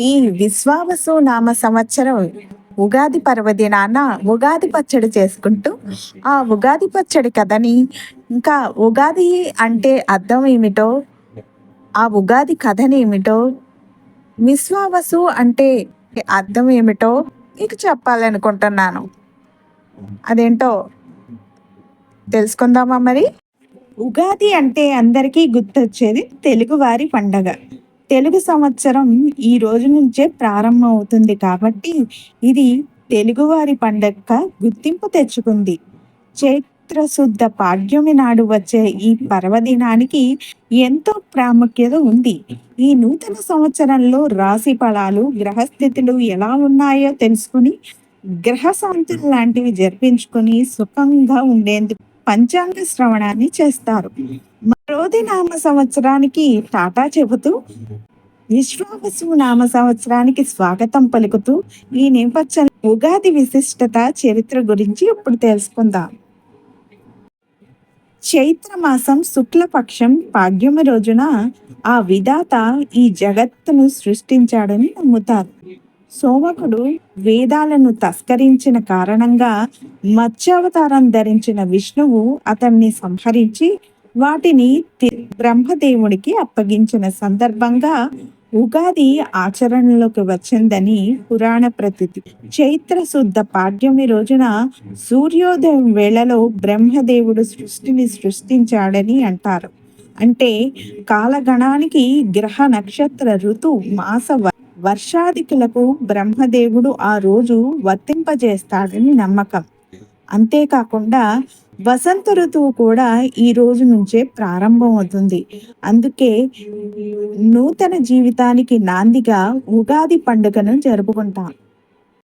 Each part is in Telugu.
ఈ విశ్వావసు నామ సంవత్సరం ఉగాది పర్వదినాన ఉగాది పచ్చడి చేసుకుంటూ ఆ ఉగాది పచ్చడి కథని ఇంకా ఉగాది అంటే అర్థం ఏమిటో ఆ ఉగాది కథని ఏమిటో విశ్వావసు అంటే అర్థం ఏమిటో మీకు చెప్పాలనుకుంటున్నాను. అదేంటో తెలుసుకుందామా మరి? ఉగాది అంటే అందరికీ గుర్తొచ్చేది తెలుగువారి పండగ. తెలుగు సంవత్సరం ఈ రోజు నుంచే ప్రారంభం అవుతుంది కాబట్టి ఇది తెలుగువారి పండగ గుర్తింపు తెచ్చుకుంది. చైత్ర శుద్ధ పాడ్యమి నాడు వచ్చే ఈ పర్వదినానికి ఎంతో ప్రాముఖ్యత ఉంది. ఈ నూతన సంవత్సరంలో రాశి ఫలాలు గ్రహస్థితులు ఎలా ఉన్నాయో తెలుసుకుని గ్రహశాంతులు లాంటివి జరిపించుకొని సుఖంగా ఉండేందుకు పంచాంగ శ్రవణాన్ని చేస్తారు. మరోది నామ సంవత్సరానికి టాటా చెబుతూ విశ్వావసు నామ సంవత్సరానికి స్వాగతం పలుకుతూ ఈ నేపథ్యం ఉగాది విశిష్టత చరిత్ర గురించి ఇప్పుడు తెలుసుకుందాం. చైత్ర మాసం శుక్లపక్షం పాడ్యమ రోజున ఆ విధాత ఈ జగత్తును సృష్టించాడని నమ్ముతారు. సోమకుడు వేదాలను తస్కరించిన కారణంగా మత్స్యావతారం ధరించిన విష్ణువు అతన్ని సంహరించి వాటిని తి- బ్రహ్మదేవుడికి అప్పగించిన సందర్భంగా ఉగాది ఆచరణలోకి వచ్చిందని పురాణ ప్రతితి చైత్ర శుద్ధ పాడ్యమి రోజున సూర్యోదయం వేళలో బ్రహ్మదేవుడు సృష్టిని సృష్టించాడని అంటారు. అంటే కాలగణానికి గ్రహ నక్షత్ర ఋతు మాస వ- వర్షాదికులకు బ్రహ్మదేవుడు ఆ రోజు వర్తింపజేస్తాడని నమ్మకం. అంతేకాకుండా వసంత ఋతువు కూడా ఈ రోజు నుంచే ప్రారంభమవుతుంది. అందుకే నూతన జీవితానికి నాందిగా ఉగాది పండుగను జరుపుకుంటాం.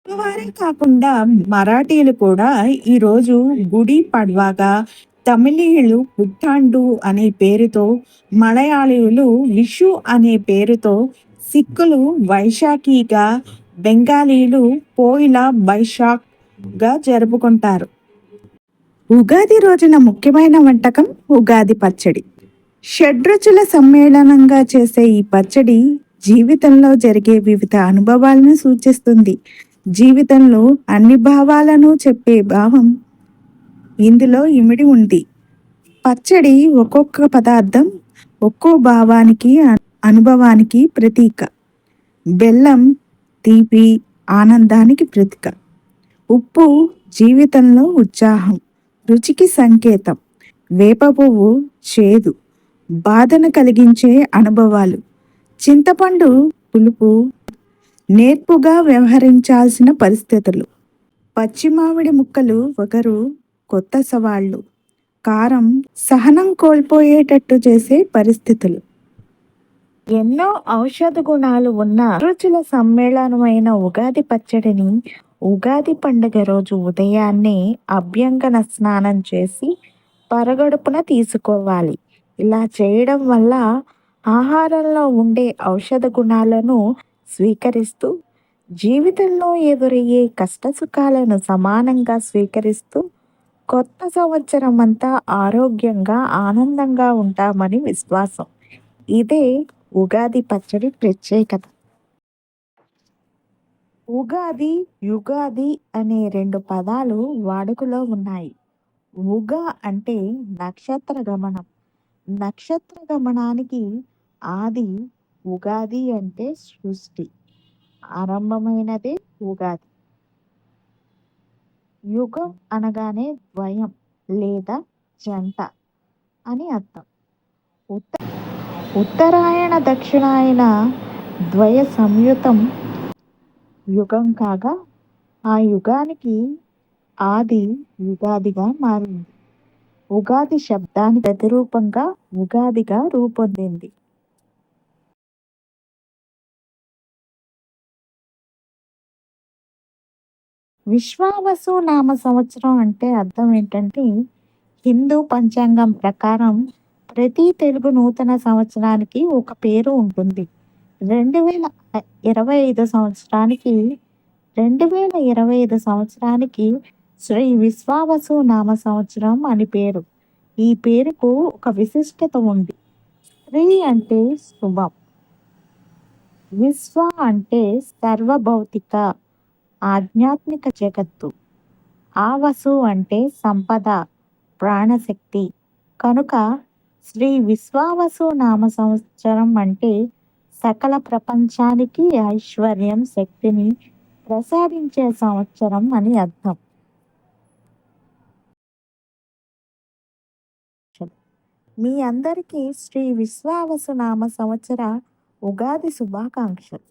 వారే కాకుండా మరాఠీలు కూడా ఈ రోజు గుడి పడ్వాగా తమిళీయులు పుట్టాండు అనే పేరుతో మలయాళీయులు విషు అనే పేరుతో సిక్కులు వైశాఖిగా బెంగాలీలు పోయిల బైశాఖ్గా జరుపుకుంటారు. ఉగాది రోజున ముఖ్యమైన వంటకం ఉగాది పచ్చడి. షడ్రుచుల సమ్మేళనంగా చేసే ఈ పచ్చడి జీవితంలో జరిగే వివిధ అనుభవాలను సూచిస్తుంది. జీవితంలో అన్ని భావాలను చెప్పే భావం ఇందులో ఇమిడి ఉంది. పచ్చడి ఒక్కొక్క పదార్థం ఒక్కో భావానికి అనుభవానికి ప్రతీక. బెల్లం తీపి ఆనందానికి ప్రతీక. ఉప్పు జీవితంలో ఉత్సాహం రుచికి సంకేతం. వేప పువ్వు చేదు బాధను కలిగించే అనుభవాలు. చింతపండు పులుపు నేర్పుగా వ్యవహరించాల్సిన పరిస్థితులు. పచ్చి మామిడి ముక్కలు ఒకరు కొత్త సవాళ్ళు. కారం సహనం కోల్పోయేటట్టు చేసే పరిస్థితులు. ఎన్నో ఔషధ గుణాలు ఉన్న రుచుల సమ్మేళనమైన ఉగాది పచ్చడిని ఉగాది పండుగ రోజు ఉదయాన్నే అభ్యంగన స్నానం చేసి పరగడుపున తీసుకోవాలి. ఇలా చేయడం వల్ల ఆహారంలో ఉండే ఔషధ గుణాలను స్వీకరిస్తూ జీవితంలో ఎదురయ్యే కష్ట సుఖాలను సమానంగా స్వీకరిస్తూ కొత్త సంవత్సరం అంతా ఆరోగ్యంగా ఆనందంగా ఉంటామని విశ్వాసం. ఇదే ఉగాది పచ్చడి ప్రత్యేకత. ఉగాది యుగాది అనే రెండు పదాలు వాడుకలో ఉన్నాయి. ఉగ అంటే నక్షత్ర గమనం. నక్షత్ర గమనానికి ఆది ఉగాది అంటే సృష్టి. ఆరంభమైనదే ఉగాది. యుగం అనగానే ద్వయం లేదా జంట అని అర్థం. ఉత్త ఉత్తరాయణ దక్షిణాయన ద్వయ సంయుతం యుగం కాగా ఆ యుగానికి ఆది యుగాదిగా మారింది. ఉగాది శబ్దానికి ప్రతిరూపంగా ఉగాదిగా రూపొందింది. విశ్వావసు నామ సంవత్సరం అంటే అర్థం ఏంటంటే హిందూ పంచాంగం ప్రకారం ప్రతి తెలుగు నూతన సంవత్సరానికి ఒక పేరు ఉంటుంది. రెండు వేల ఇరవై ఐదు సంవత్సరానికి రెండు వేల ఇరవై ఐదు సంవత్సరానికి శ్రీ విశ్వావసు నామ సంవత్సరం అని పేరు. ఈ పేరుకు ఒక విశిష్టత ఉంది. స్త్రీ అంటే శుభం. విశ్వ అంటే సర్వభౌతిక. ఆధ్యాత్మిక జగత్తు. ఆ వసు అంటే సంపద ప్రాణశక్తి. కనుక శ్రీ విశ్వావసు నామ సంవత్సరం అంటే సకల ప్రపంచానికి ఐశ్వర్యం శక్తిని ప్రసాదించే సంవత్సరం అని అర్థం. మీ అందరికీ శ్రీ విశ్వావసు నామ సంవత్సర ఉగాది శుభాకాంక్షలు.